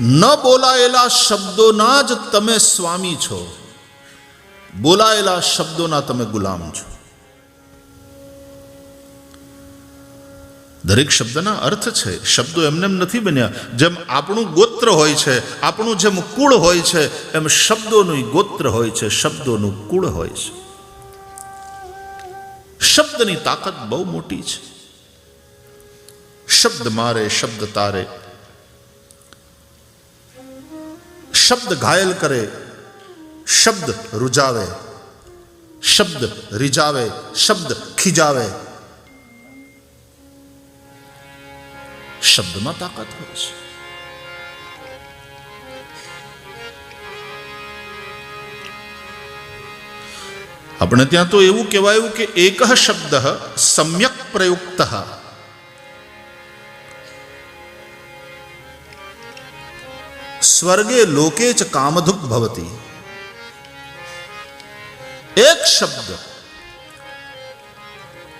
ન બોલાયેલા શબ્દોના જ તમે સ્વામી છો. બોલાયેલા શબ્દોના તમે ગુલામ છો. દરેક શબ્દના અર્થ છે, શબ્દો એમને એમ નથી બન્યા. જેમ આપણું ગોત્ર હોય છે, આપણું જેમ કુળ હોય છે, એમ શબ્દોનું ગોત્ર હોય છે, શબ્દોનું કુળ હોય છે. શબ્દની તાકાત બહુ મોટી છે. શબ્દ મારે, શબ્દ તારે શબ્દ ઘાયલ કરે શબ્દ રૂજાવે શબ્દ રીજાવે શબ્દ ખીજાવે શબ્દમાં તાકાત હોય છે આપણે ત્યાં તો એવું કહેવાયું કે એક શબ્દ સમ્યક પ્રયુક્ત સ્વર્ગે લોકે ચ કામધુક ભવતી. એક શબ્દ.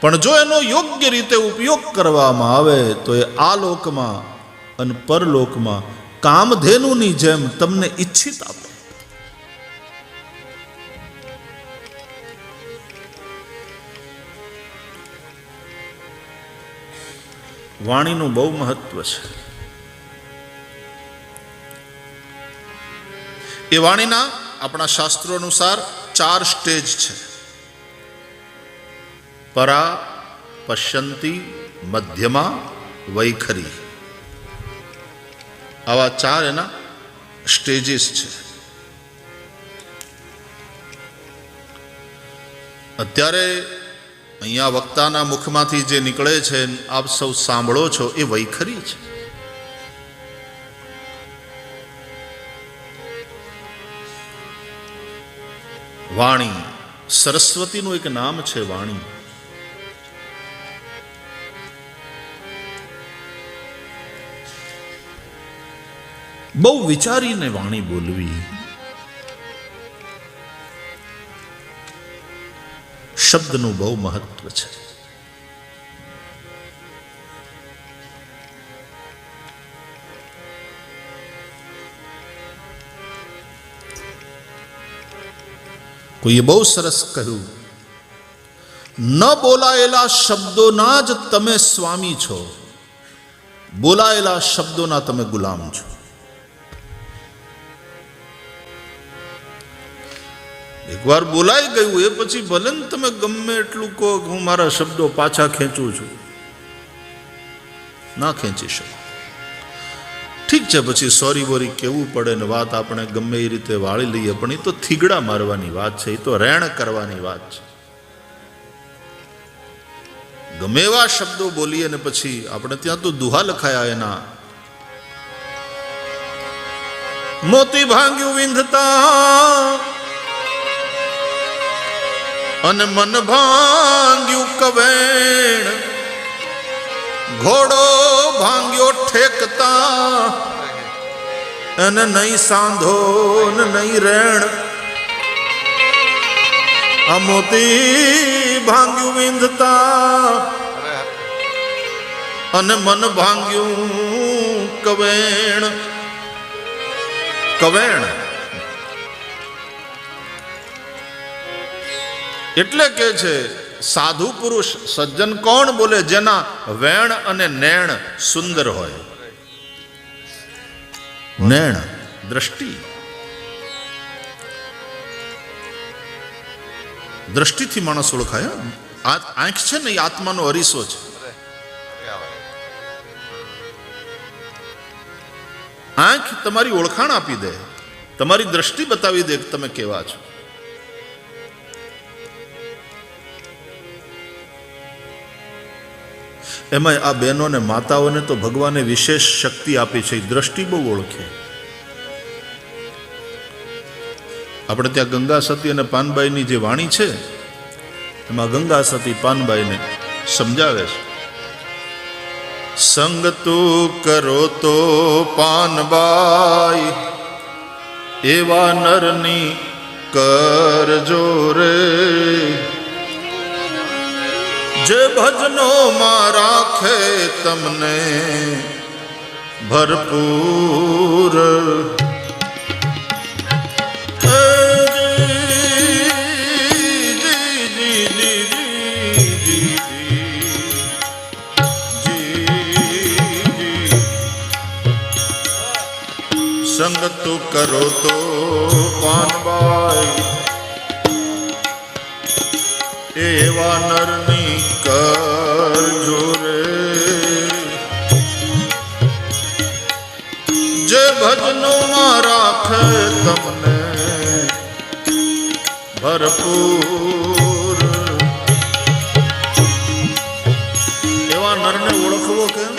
પણ જો એનો યોગ્ય રીતે ઉપયોગ કરવામાં આવે, તો એ આ લોકમાં અને પરલોકમાં કામધેનુની જેમ તમને ઈચ્છિત આપે. વાણીનું બહુ મહત્વ છે. એ વાણીના આપણા શાસ્ત્રો અનુસાર ચાર સ્ટેજ છે. પરા, પશ્યંતી, મધ્યમા, વૈખરી. આવા ચાર એના સ્ટેજીસ છે. અત્યારે અહીંયા વક્તાના મુખમાંથી જે નીકળે છે, આપ સૌ સાંભળો છો, એ વૈખરી છે. વાણી. સરસ્વતીનું એક નામ છે વાણી. બહુ વિચારીને વાણી બોલવી. શબ્દનું બહુ મહત્વ છે. કોઈએ બહુ સરસ કહ્યું. ન બોલાયેલા શબ્દોના જ તમે સ્વામી છો. બોલાયેલા શબ્દોના તમે ગુલામ છો. એકવાર બોલાઈ ગયું, એ પછી ભલે તમે ગમે એટલું કહો હું મારા શબ્દો પાછા ખેંચું છું. ના ખેંચી શકો. છે પછી સોરી બોરી કેવું પડે ને વાત આપણે ગમે એ રીતે વાળી લઈએ, પણ એ તો થીગડા મારવાની વાત છે, એ તો રેણ કરવાની વાત છે. ગમે એવા શબ્દો બોલીએ ને પછી આપણે ત્યાં તો દુહા લખાયા એના. મોતી ભાંગ્યું વિંધતા, અને મન ભાંગ્યું કવેણ. ઘોડો ભાંગ્યો ઠેકતા અને નહીં સાંધો, ને નહીં રેણ. આ મોતી ભાંગ્યું વિંધતા. અને મન ભાંગ્યું કવેણ. કવેણ. એટલે કે છે, સાધુ પુરુષ સજ્જન કોણ બોલે જેના વેણ અને નેણ સુંદર હોય? નેણ. દ્રષ્ટિ. દ્રષ્ટિથી માણસ ઓળખાય. આ આંખ છે ને એ આત્માનો અરીસો છે. આંખ તમારી ઓળખાણ આપી દે, તમારી દ્રષ્ટિ બતાવી દે તમે કેવા છો. એમાં આ બહેનો ને માતાઓને તો ભગવાને વિશેષ શક્તિ આપી છે. દ્રષ્ટિ બહુ ઓળખે. આપણે ત્યાં ગંગા સતી અને પાનબાઈની જે વાણી છે, એમાં ગંગા સતી પાનબાઈને સમજાવે છે. સંગ તું કરો તો પાનબાઈ, એવા નરની કરજો રે. જે ભજનો માં રાખે તમને ભરપૂર. સંગ તું કરો તો પાનબાઈ એવા નરની કરજો રે જે ભજનો માં રાખે તમને ભરપૂર. એવા નરને ઓળખવો કેમ?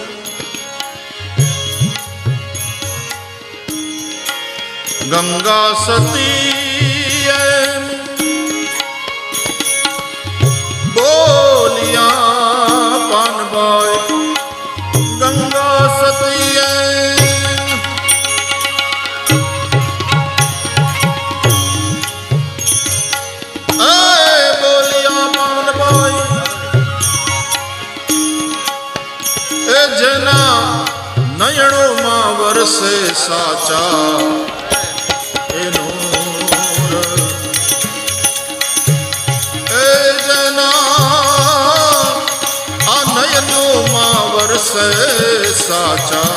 ગંગા સતી નયણોમાં વરસે સાચા એનું એ જના આ નયનોમાં વરસે સાચા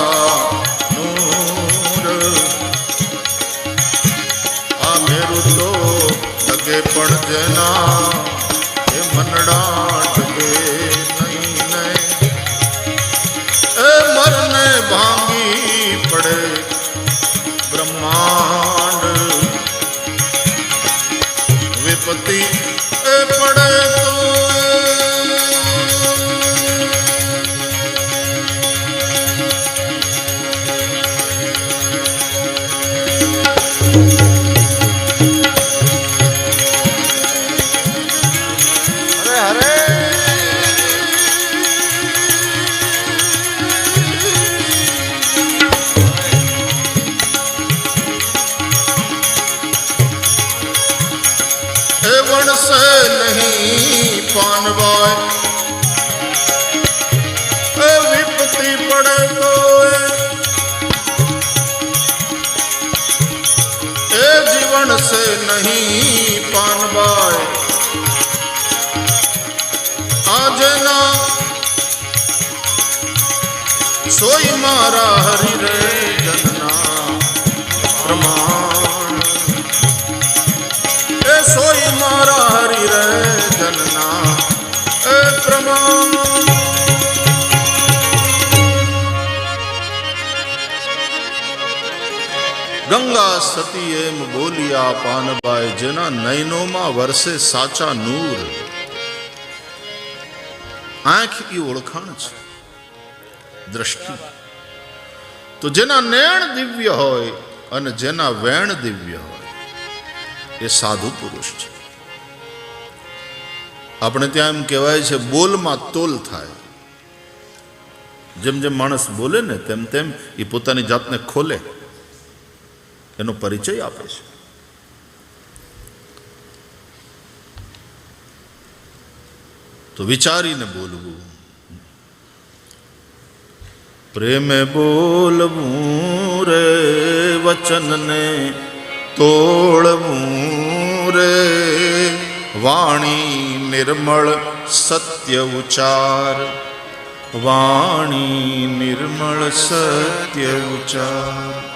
નૂર આ મેરું તો લગે પણ જેના એ મનડા વણસે નહીં પાનવાય એ વિપત્તિ પડે તો એ જીવન સે નહીં પાનવાય આજના સોય મારા હરી રે સતી એમ બોલ્યા, પાનબાઈ, જેના નયનોમાં વરસે સાચા નૂર. આંખ એ ઓળખાણ છે, દ્રષ્ટિ. તો જેના નેણ દિવ્ય હોય અને જેના વેણ દિવ્ય હોય, એ સાધુ પુરુષ છે. આપણે ત્યાં એમ કહેવાય છે, બોલમાં તોલ થાય. જેમ જેમ માણસ બોલે ને, તેમ તેમ એ પોતાની જાતને ખોલે. એનો પરિચય આપે છે. તો વિચારીને બોલવું. પ્રેમે બોલવું રે, વચનને તોડવું રે. વાણી નિર્મળ સત્ય ઉચાર વાણી નિર્મળ સત્ય ઉચાર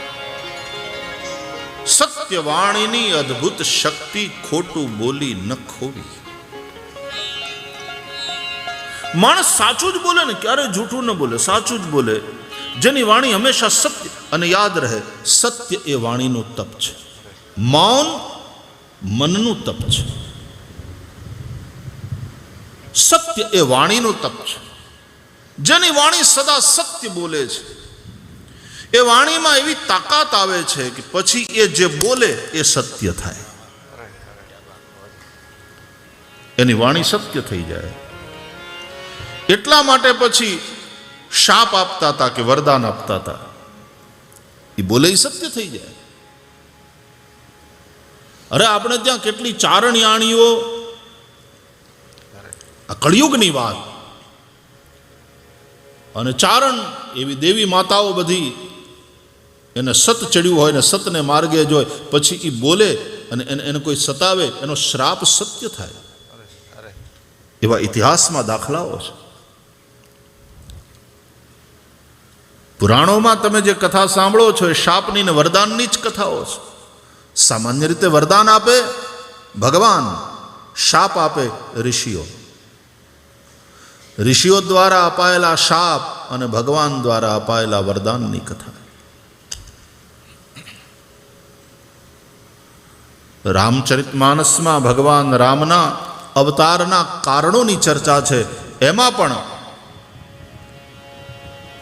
સત્ય વાણીની અદ્ભુત શક્તિ ખોટું બોલી ન ખોવી માણસ સાચું જ બોલે ને ક્યારે જૂઠું ન બોલે સાચું જ બોલે જેની વાણી હંમેશા સત્ય અને યાદ રહે સત્ય એ વાણીનું તપ છે મૌન મનનું તપ છે સત્ય એ વાણીનું તપ છે જેની વાણી સદા સત્ય બોલે છે એ વાણીમાં એવી તાકાત આવે છે કે પછી એ જે બોલે એ સત્ય થાય. એની વાણી સત્ય થઈ જાય. એટલા માટે પછી શાપ આપતા હતા કે વરદાન આપતા હતા. એ બોલે સત્ય થઈ જાય. અરે આપણે ત્યાં કેટલી ચારણિયાણીઓ આ કળિયુગની વાત. અને ચારણ એવી દેવી માતાઓ બધી એને સત ચડ્યું હોય ને સતને માર્ગે જ પછી એ બોલે અને એને એને કોઈ સતાવે, એનો શ્રાપ સત્ય થાય. એવા ઇતિહાસમાં દાખલાઓ છે. પુરાણોમાં તમે જે કથા સાંભળો છો, એ શાપની ને વરદાનની જ કથાઓ છે. સામાન્ય રીતે વરદાન આપે ભગવાન, શાપ આપે ઋષિઓ. ઋષિઓ દ્વારા અપાયેલા શાપ અને ભગવાન દ્વારા અપાયેલા વરદાનની કથા. રામચરિત માનસમાં ભગવાન રામના અવતારના કારણોની ચર્ચા છે. એમાં પણ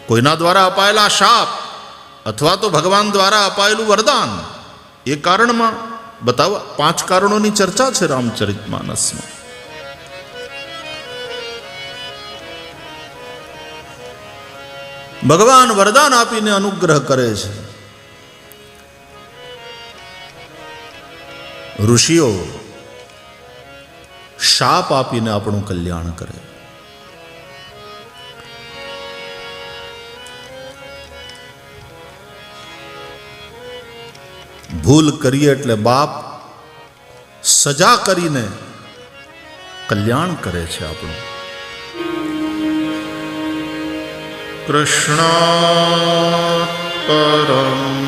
કોઈના દ્વારા અપાયેલા શાપ અથવા તો ભગવાન દ્વારા અપાયેલું વરદાન એ કારણમાં બતાવો પાંચ કારણોની ચર્ચા છે રામચરિત માનસમાં ભગવાન વરદાન આપીને અનુગ્રહ કરે છે. ઋષિઓ શાપ આપીને આપણું કલ્યાણ કરે. ભૂલ કરીએ એટલે બાપ સજા કરીને કલ્યાણ કરે છે આપણું. કૃષ્ણ પરમ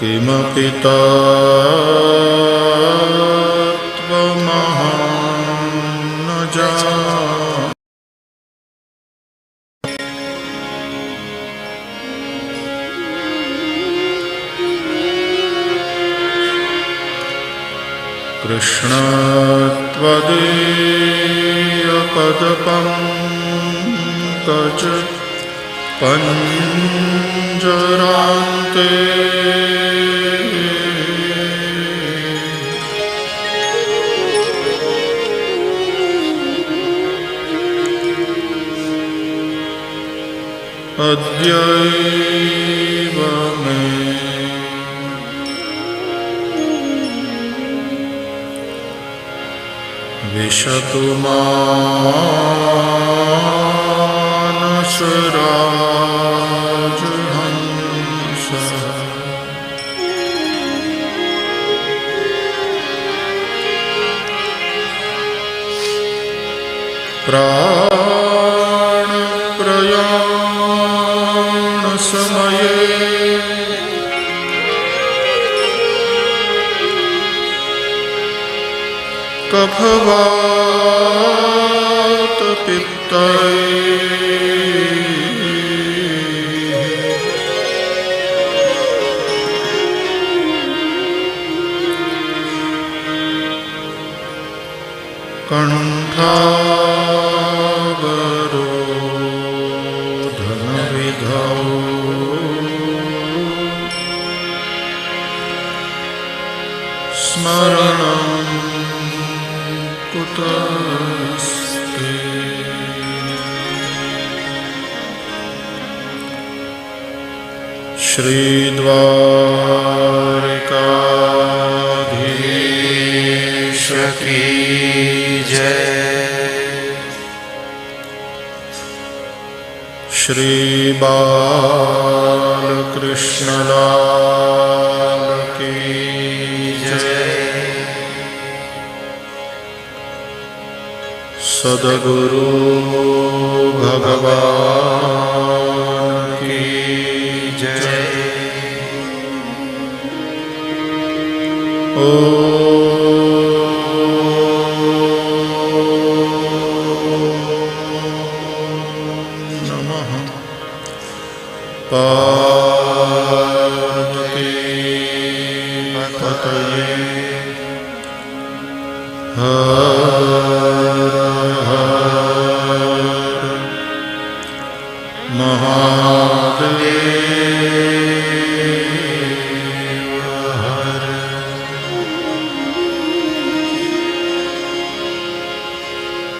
किमपि ता न जष्णत्वदेयपदकं तच पञ्जरान्ते अद्यैव मे विशतु मानसराजहंसः प्राणप्रयाणसमये कफवात कण्ठावरोधनविधौ स्मरणं कुतस्ते श्रीद्वारिकाधीश की जय श्रीबालकृष्णलाल सदगुरु भगवान की जय ॐ नमः पार्वती